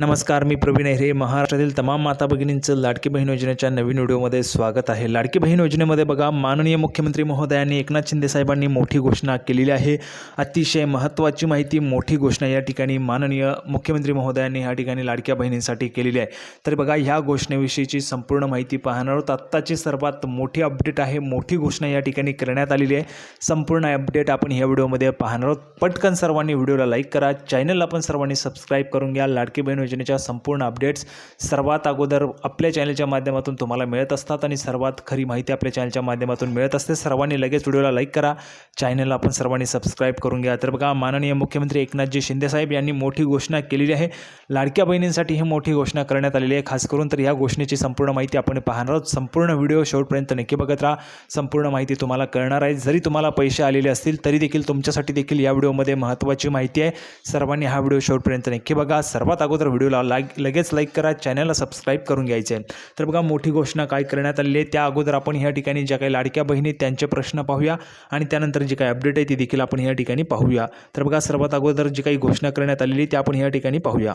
नमस्कार मी प्रवीण अहिरे महाराष्ट्रातील तमाम माता भगिनींचं लाडकी बहीण योजनेच्या नवीन व्हिडिओमध्ये स्वागत आहे. लाडकी बहीण योजनेमध्ये बघा माननीय मुख्यमंत्री महोदयांनी एकनाथ शिंदे साहेबांनी मोठी घोषणा केलेली आहे. अतिशय महत्त्वाची माहिती मोठी घोषणा या ठिकाणी माननीय मुख्यमंत्री महोदयांनी या ठिकाणी लाडक्या बहिणींसाठी केलेली आहे. तर बघा ह्या घोषणेविषयीची संपूर्ण माहिती पाहणार आहोत. आत्ताची सर्वात मोठी अपडेट आहे मोठी घोषणा या ठिकाणी करण्यात आलेली आहे. संपूर्ण अपडेट आपण ह्या व्हिडिओमध्ये पाहणार आहोत. पटकन सर्वांनी व्हिडिओला लाईक करा. चॅनलला पण सर्वांनी सबस्क्राईब करून घ्या. लाडकी बहीण योजनेच्या संपूर्ण अपडेट्स सर्वात अगोदर आपल्या चॅनलच्या माध्यमातून तुम्हाला मिळत असतात आणि सर्वात खरी माहिती आपल्या चॅनलच्या माध्यमातून मिळत असते. सर्वांनी लगेच व्हिडिओला लाईक करा. चॅनलला आपण सर्वांनी सबस्क्राईब करून घ्या. तर बघा माननीय मुख्यमंत्री एकनाथजी शिंदेसाहेब यांनी मोठी घोषणा केलेली आहे. लाडक्या बहिणींसाठी ही मोठी घोषणा करण्यात आलेली आहे. खास करून तर या घोषणेची संपूर्ण माहिती आपण पाहणार आहोत. संपूर्ण व्हिडिओ शेवटपर्यंत नक्की बघत राहा. संपूर्ण माहिती तुम्हाला कळणार आहे. जरी तुम्हाला पैसे आलेले असतील तरी देखील तुमच्यासाठी देखील या व्हिडिओमध्ये महत्त्वाची माहिती आहे. सर्वांनी हा व्हिडिओ शेवटपर्यंत नक्की बघा. सर्वात अगोदर व्हिडिओला लाईक लगेच लाईक करा चॅनलला सबस्क्राईब करून घ्यायचे. आहे तर बघा मोठी घोषणा काय करण्यात आलेली आहे? त्या अगोदर आपण ह्या ठिकाणी ज्या काही लाडक्या बहिणी त्यांचे प्रश्न पाहूया आणि त्यानंतर जी काही अपडेट आहे ती देखील आपण ह्या ठिकाणी पाहूया. तर बघा सर्वात अगोदर जी काही घोषणा करण्यात आलेली ती आपण ह्या ठिकाणी पाहूया.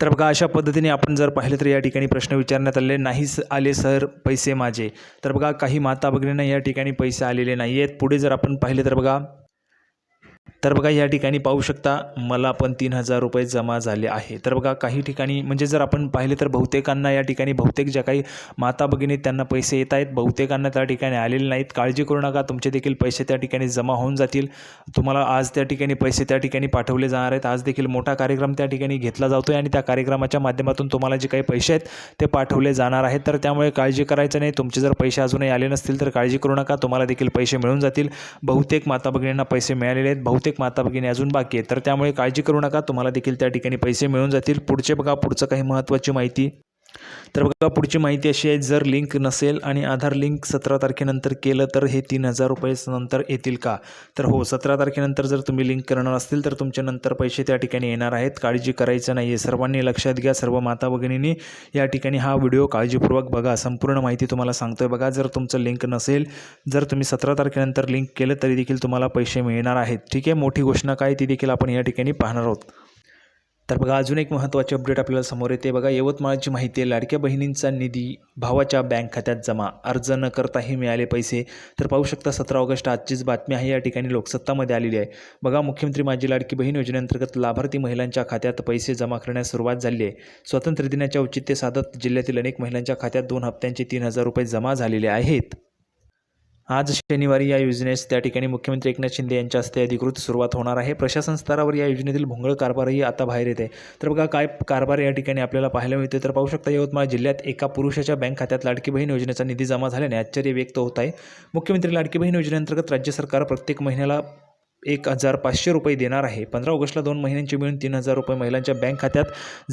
तर बघा अशा पद्धतीने आपण जर पाहिलं तर या ठिकाणी प्रश्न विचारण्यात आलेले नाही आले सर पैसे माझे. तर बघा काही माता भगिनींना या ठिकाणी पैसे आलेले नाही आहेत पुढे जर आपण पाहिले तर बघा तर बघा या ठिकाणी पाहू शकता मला पण तीन हजार रुपये जमा झाले आहे. तर बघा काही ठिकाणी म्हणजे जर आपण पाहिले तर बहुतेकांना या ठिकाणी बहुतेक ज्या काही माता भगिनी त्यांना पैसे येत आहेत. बहुतेकांना त्या ठिकाणी आलेले नाहीत. काळजी करू नका तुमचे देखील पैसे त्या ठिकाणी जमा होऊन जातील. तुम्हाला आज त्या ठिकाणी पैसे त्या ठिकाणी पाठवले जाणार आहेत. आज देखील मोठा कार्यक्रम त्या ठिकाणी घेतला जातो आहे आणि त्या कार्यक्रमाच्या माध्यमातून तुम्हाला जे काही पैसे आहेत ते पाठवले जाणार आहेत. तर त्यामुळे काळजी करायचं नाही. तुमचे जर पैसे अजूनही आले नसतील तर काळजी करू नका. तुम्हाला देखील पैसे मिळून जातील. बहुतेक माता भगिनींना पैसे मिळालेले आहेत. बहुतेक माता भगिनी अजून बाकी आहे तर त्यामुळे काळजी करू नका. तुम्हाला देखील त्या ठिकाणी पैसे मिळून जातील. पुढचे बघा पुढचं काही महत्त्वाची माहिती तर बघा पुढची माहिती अशी आहे जर लिंक नसेल आणि आधार लिंक सतरा तारखेनंतर केलं तर हे तीन हजार रुपये नंतर येतील का? तर हो सतरा तारखेनंतर जर तुम्ही लिंक करणार असतील तर तुमचे नंतर पैसे त्या ठिकाणी येणार आहेत. काळजी करायचं नाही आहे सर्वांनी लक्षात घ्या सर्व माता भगिनींनी. या ठिकाणी हा व्हिडिओ काळजीपूर्वक बघा. संपूर्ण माहिती तुम्हाला सांगतोय बघा. जर तुमचं लिंक नसेल जर तुम्ही सतरा तारखेनंतर लिंक केलं तरी देखील तुम्हाला पैसे मिळणार आहेत. ठीक आहे? मोठी घोषणा काय ती देखील आपण या ठिकाणी पाहणार आहोत. तर बघा अजून एक महत्त्वाची अपडेट आपल्याला समोर येते. बघा यवतमाळची माहिती आहे लाडक्या बहिणींचा निधी भावाच्या बँक खात्यात जमा. अर्ज न करताही मिळाले पैसे. तर पाहू शकता सतरा ऑगस्ट आजचीच बातमी आहे. या ठिकाणी लोकसत्तामध्ये आलेली आहे. बघा मुख्यमंत्री माझी लाडकी बहीण योजनेअंतर्गत लाभार्थी महिलांच्या खात्यात पैसे जमा करण्यास सुरुवात झाली आहे. स्वातंत्र्य दिनाच्या औचित्य साधत जिल्ह्यातील अनेक महिलांच्या खात्यात दोन हप्त्यांचे तीन हजार रुपये जमा झालेले आहेत. आज शनिवारी या योजनेस त्या ठिकाणी मुख्यमंत्री एकनाथ शिंदे यांच्या हस्ते अधिकृत सुरुवात होणार आहे. प्रशासन स्तरावर या योजनेतील भोंगळ कारभारही आता बाहेर येते. तर बघा काय कारभार या ठिकाणी आपल्याला पाहायला मिळते तर पाहू शकता यवतमाळ जिल्ह्यात एका पुरुषाच्या बँक खात्यात लाडकी बहीण योजनेचा निधी जमा झाल्याने आश्चर्य व्यक्त होत आहे. मुख्यमंत्री लाडकी बहीण योजनेअंतर्गत राज्य सरकार प्रत्येक महिन्याला एक हजार पाचशे रुपये देणार आहे. पंधरा ऑगस्टला दोन महिन्यांचे मिळून तीन हजार रुपये महिलांच्या बँक खात्यात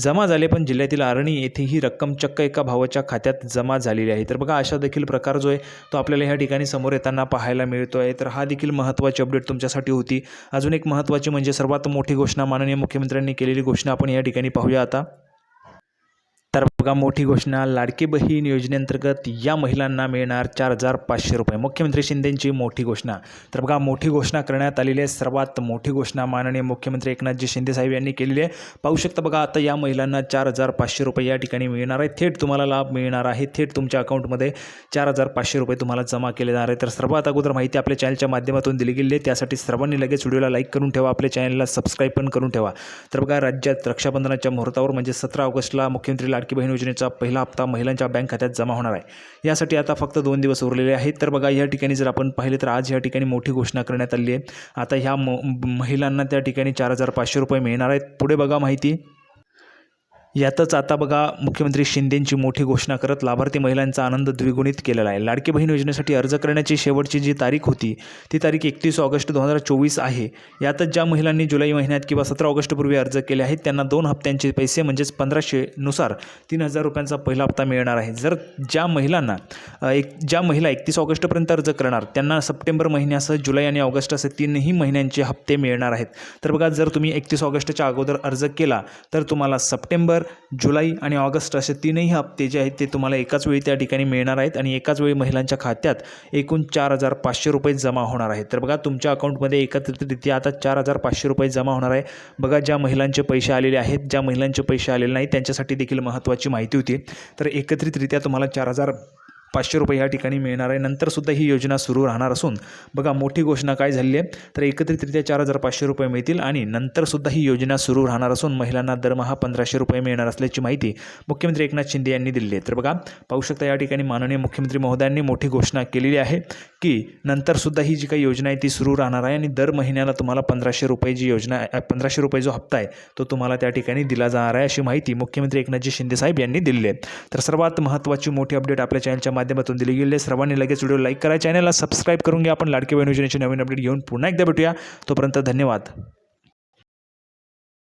जमा झाले पण जिल्ह्यातील आरणी येथे ही रक्कम चक्क एका भावाच्या खात्यात जमा झालेली आहे. तर बघा अशा देखील प्रकार जो आहे तो आपल्याला ह्या ठिकाणी समोर येताना पाहायला मिळतो आहे तर हा देखील महत्त्वाची अपडेट तुमच्यासाठी होती. अजून एक महत्त्वाची म्हणजे सर्वात मोठी घोषणा माननीय मुख्यमंत्र्यांनी केलेली घोषणा आपण या ठिकाणी पाहूया आता. तर बघा मोठी घोषणा. लाडकी बहीण योजनेअंतर्गत या महिलांना मिळणार चार हजार पाचशे रुपये. मुख्यमंत्री शिंदेंची मोठी घोषणा. तर बघा मोठी घोषणा करण्यात आलेली आहे. सर्वात मोठी घोषणा माननीय मुख्यमंत्री एकनाथजी शिंदे साहेब यांनी केलेली आहे. पाहू शकता बघा आता या महिलांना चार हजार पाचशे रुपये या ठिकाणी मिळणार आहे. थेट तुम्हाला लाभ मिळणार आहे. थेट तुमच्या अकाउंटमध्ये चार हजार पाचशे रुपये तुम्हाला जमा केले जाणार आहे तर सर्वात अगोदर माहिती आपल्या चॅनलच्या माध्यमातून दिली गेली आहे. त्यासाठी सर्वांनी लगेच व्हिडिओला लाईक करून ठेवा. आपल्या चॅनलला सबस्क्राईब पण करून ठेवा. तर बघा राज्यात रक्षाबंधनाच्या मुहूर्तावर म्हणजे सतरा ऑगस्टला मुख्यमंत्री लाडकी बहीण योजनेचा पहिला हप्ता महिलांच्या बँक खात्यात जमा होणार आहे. यासाठी आता फक्त दोन दिवस उरलेले आहेत. तर बघा या ठिकाणी जर आपण पाहिले तर आज या ठिकाणी मोठी घोषणा करण्यात आली आहे. आता ह्या म महिलांना त्या ठिकाणी चार हजार पाचशे रुपये मिळणार आहेत. पुढे बघा माहिती. यातच आता बघा मुख्यमंत्री शिंदेंची मोठी घोषणा करत लाभार्थी महिलांचा आनंद द्विगुणित केलेला आहे. लाडकी बहीण योजनेसाठी अर्ज करण्याची शेवटची जी तारीख होती ती तारीख एकतीस ऑगस्ट दोन हजार चोवीस आहे. यातच ज्या महिलांनी जुलै महिन्यात किंवा सतरा ऑगस्टपूर्वी अर्ज केले आहेत त्यांना दोन हप्त्यांचे पैसे म्हणजेच पंधराशेनुसार तीन हजार रुपयांचा पहिला हप्ता मिळणार आहे. जर ज्या महिलांना एक ज्या महिला एकतीस ऑगस्टपर्यंत अर्ज करणार त्यांना सप्टेंबर महिन्यासह जुलै आणि ऑगस्ट असे तीनही महिन्यांचे हप्ते मिळणार आहेत. तर बघा जर तुम्ही एकतीस ऑगस्टच्या अगोदर अर्ज केला तर तुम्हाला सप्टेंबर तर जुलै आणि ऑगस्ट असे तीनही हप्ते जे आहेत ते तुम्हाला एकाच वेळी त्या ठिकाणी मिळणार आहेत आणि एकाच वेळी महिलांच्या खात्यात एकूण चार हजार पाचशे रुपये जमा होणार आहेत. तर बघा तुमच्या अकाउंटमध्ये एकत्रितरित्या आता चार हजार पाचशे रुपये जमा होणार आहे. बघा ज्या महिलांचे पैसे आलेले आहेत ज्या महिलांचे पैसे आलेले नाही त्यांच्यासाठी देखील महत्त्वाची माहिती होती. तर एकत्रितरित्या तुम्हाला चार हजार पाचशे रुपये या ठिकाणी मिळणार आहे. नंतरसुद्धा ही योजना सुरू राहणार असून बघा मोठी घोषणा काय झाली आहे तर एकत्रितरित्या चार हजार पाचशे रुपये मिळतील आणि नंतरसुद्धा ही योजना सुरू राहणार असून महिलांना दरमहा पंधराशे रुपये मिळणार असल्याची माहिती मुख्यमंत्री एकनाथ शिंदे यांनी दिली आहे. तर बघा पाहू शकता या ठिकाणी माननीय मुख्यमंत्री महोदयांनी मोठी घोषणा केलेली आहे. की नंतरसुद्धा ही जी काही योजना आहे ती सुरू राहणार आहे आणि दर महिन्याला तुम्हाला पंधराशे रुपये जी योजना आहे पंधराशे रुपये जो हप्ता आहे तो तुम्हाला त्या ठिकाणी दिला जाणार आहे अशी माहिती मुख्यमंत्री एकनाथजी शिंदेसाहेब यांनी दिली आहे. तर सर्वात महत्त्वाची मोठी अपडेट आपल्या चॅनलच्या माध्यमातून दिली गेली आहे. सर्वांनी लगेच व्हिडिओ लाईक करा चॅनलला सबस्क्राईब करून घ्या. आपण लाडके बहीण योजनेचे नवीन अपडेट घेऊन पुन्हा एकदा भेटूया. तोपर्यंत धन्यवाद.